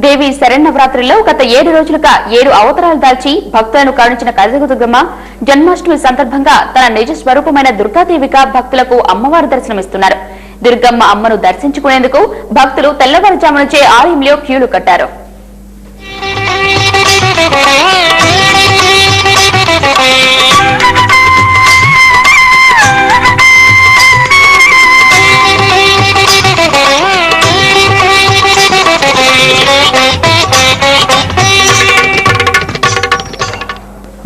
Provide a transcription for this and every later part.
దేవి శరణవరాత్రిలో గత ఏడు రోజులుగా ఏడు అవతారాలు దాల్చి భక్తులను కరుణించిన కనకదుర్గమ్మ జన్మాష్టమి సందర్భంగా తన నిజ స్వరూపమైన దుర్గాదేవిగా భక్తులకు అమ్మవారు దర్శనమిస్తున్నారు. దుర్గమ్మ అమ్మను దర్శించుకునేందుకు భక్తులు తెల్లవారుజాము నుంచే ఆలయంలో క్యూలు కట్టారు.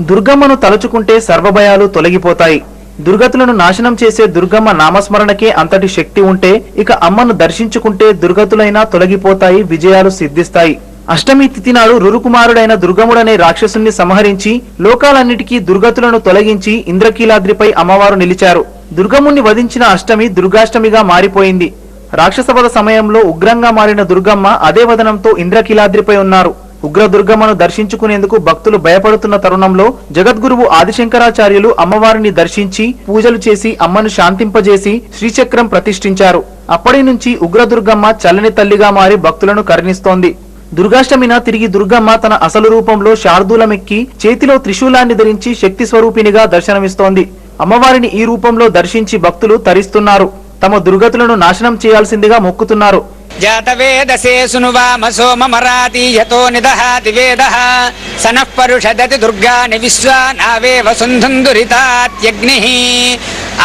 దుర్గమ్మను తలుచుకుంటే సర్వభయాలు తొలగిపోతాయి. దుర్గతులను నాశనం చేసే దుర్గమ్మ నామస్మరణకే అంతటి శక్తి ఉంటే ఇక అమ్మను దర్శించుకుంటే దుర్గతులైనా తొలగిపోతాయి విజయాలు సిద్ధిస్తాయి. అష్టమి తిథి నాడు రురుకుమారుడైన దుర్గముడనే రాక్షసుని సంహరించి లోకాలన్నిటికీ దుర్గతులను తొలగించి ఇంద్రకీలాద్రిపై అమ్మవారు నిలిచారు. దుర్గముణ్ణి వధించిన అష్టమి దుర్గాష్టమిగా మారిపోయింది. రాక్షసవధ సమయంలో ఉగ్రంగా మారిన దుర్గమ్మ అదే వదనంతో ఇంద్రకీలాద్రిపై ఉన్నారు. ఉగ్రదుర్గమ్మను దర్శించుకునేందుకు భక్తులు భయపడుతున్న తరుణంలో జగద్గురువు ఆదిశంకరాచార్యులు అమ్మవారిని దర్శించి పూజలు చేసి అమ్మను శాంతింపజేసి శ్రీచక్రం ప్రతిష్ఠించారు. అప్పటి నుంచి ఉగ్రదుర్గమ్మ చల్లని తల్లిగా మారి భక్తులను కరుణిస్తోంది. దుర్గాష్టమిన తిరిగి దుర్గమ్మ తన అసలు రూపంలో శార్దూలమెక్కి చేతిలో త్రిశూలాన్ని ధరించి శక్తి స్వరూపినిగా దర్శనమిస్తోంది. అమ్మవారిని ఈ రూపంలో దర్శించి భక్తులు తరిస్తున్నారు. తమ దుర్గతులను నాశనం చేయాల్సిందిగా మొక్కుతున్నారు. జాతవేదసే సునువామ సోమమరాతీయతో నిదహాతి వేద సనః పరుషదతి దుర్గాని విశ్వానావేవ వసుంధుందురితాత్యగ్ని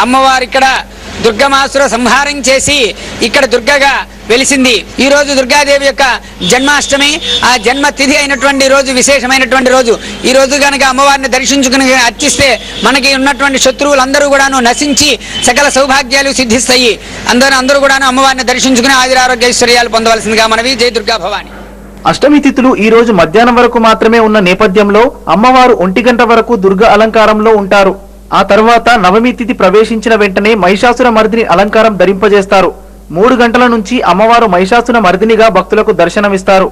అమ్మవారు ఇక్కడ దుర్గమాసుర సంహారం చేసి ఇక్కడ దుర్గగా వెలిసింది. ఈ రోజు దుర్గాదేవి యొక్క జన్మాష్టమి ఆ జన్మ తిథి అయినటువంటి రోజు విశేషమైనటువంటి రోజు. ఈ రోజు గనక అమ్మవారిని దర్శించుకుని అర్చిస్తే మనకి ఉన్నటువంటి శత్రువులందరూ కూడాను నశించి సకల సౌభాగ్యాలు సిద్ధిస్తాయి. అందరూ అందరూ కూడాను అమ్మవారిని దర్శించుకుని ఆదిరారోగ్య ఐశ్వర్యాలు పొందవలసిందిగా మనవి. జై దుర్గా భవాని. అష్టమి తిథులు ఈ రోజు మధ్యాహ్నం వరకు మాత్రమే ఉన్న నేపథ్యంలో అమ్మవారు ఒంటి గంట వరకు దుర్గ అలంకారంలో ఉంటారు. ఆ తర్వాత నవమి తిథి ప్రవేశించిన వెంటనే మహిషాసుర మర్దిని అలంకారం ధరింపజేస్తారు. మూడు గంటల నుంచి అమ్మవారు మహిషాసుర మర్దినిగా భక్తులకు దర్శనమిస్తారు.